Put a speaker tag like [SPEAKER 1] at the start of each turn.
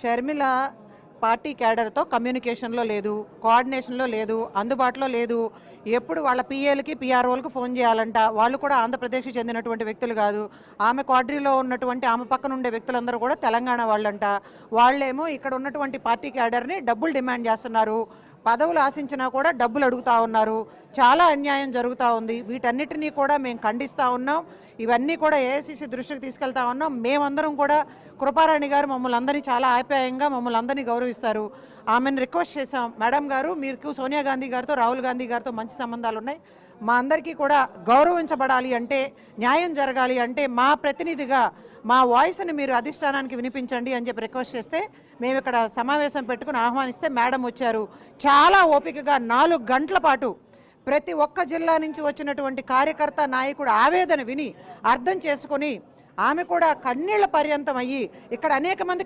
[SPEAKER 1] Sharmila party క్యాడర్తో కమ్యూనికేషన్లో లేదు కోఆర్డినేషన్లో లేదు అందుబాటులో లేదు. ఎప్పుడు వాళ్ళ పిఏలకి పిఆర్ఓలకు ఫోన్ చేయాలంట. వాళ్ళు కూడా ఆంధ్రప్రదేశ్కి చెందినటువంటి వ్యక్తులు కాదు. ఆమె క్వాడ్రీలో ఉన్నటువంటి ఆమె పక్కన ఉండే వ్యక్తులందరూ కూడా తెలంగాణ వాళ్ళంట. వాళ్ళేమో ఇక్కడ ఉన్నటువంటి పార్టీ క్యాడర్ని డబ్బులు డిమాండ్ చేస్తున్నారు. పదవులు ఆశించినా కూడా డబ్బులు అడుగుతా ఉన్నారు. చాలా అన్యాయం జరుగుతూ ఉంది. వీటన్నిటినీ కూడా మేము ఖండిస్తూ ఉన్నాం. ఇవన్నీ కూడా ఏఐసిసి దృష్టికి తీసుకెళ్తా ఉన్నాం. మేమందరం కూడా కృపారాణి గారు మమ్మల్ని అందరినీ చాలా ఆప్యాయంగా మమ్మల్ని అందరినీ గౌరవిస్తారు. ఆమెను రిక్వెస్ట్ చేశాం. మేడం గారు మీకు సోనియా గాంధీ గారితో రాహుల్ గాంధీ గారితో మంచి సంబంధాలు ఉన్నాయి. మా అందరికీ కూడా గౌరవించబడాలి అంటే న్యాయం జరగాలి అంటే మా ప్రతినిధిగా మా వాయిస్ని మీరు అధిష్టానానికి వినిపించండి అని చెప్పి రిక్వెస్ట్ చేస్తే మేము ఇక్కడ సమావేశం పెట్టుకుని ఆహ్వానిస్తే మేడం వచ్చారు. చాలా ఓపికగా నాలుగు గంటల పాటు ప్రతి ఒక్క జిల్లా నుంచి వచ్చినటువంటి కార్యకర్త నాయకుడు ఆవేదన విని అర్థం చేసుకొని ఆమె కూడా కన్నీళ్ళ పర్యంతం అయ్యి ఇక్కడ అనేక మంది